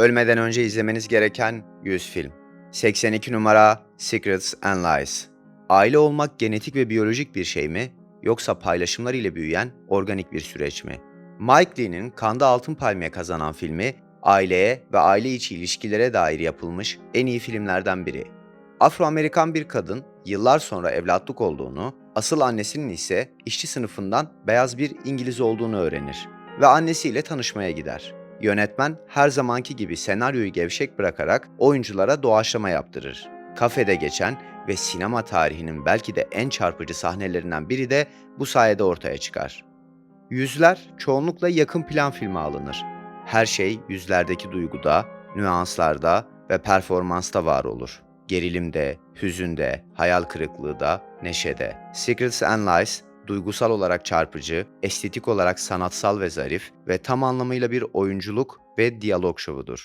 Ölmeden önce izlemeniz gereken 100 film. 82 numara Secrets and Lies. Aile olmak genetik ve biyolojik bir şey mi yoksa paylaşımlar ile büyüyen organik bir süreç mi? Mike Lee'nin Kanda Altın Palmiye kazanan filmi aileye ve aile içi ilişkilere dair yapılmış en iyi filmlerden biri. Afro-Amerikan bir kadın yıllar sonra evlatlık olduğunu, asıl annesinin ise işçi sınıfından beyaz bir İngiliz olduğunu öğrenir ve annesiyle tanışmaya gider. Yönetmen her zamanki gibi senaryoyu gevşek bırakarak oyunculara doğaçlama yaptırır. Kafede geçen ve sinema tarihinin belki de en çarpıcı sahnelerinden biri de bu sayede ortaya çıkar. Yüzler çoğunlukla yakın plan filme alınır. Her şey yüzlerdeki duyguda, nüanslarda ve performansta var olur. Gerilimde, hüzünde, hayal kırıklığı da, neşede. Secrets and Lies duygusal olarak çarpıcı, estetik olarak sanatsal ve zarif ve tam anlamıyla bir oyunculuk ve diyalog şovudur.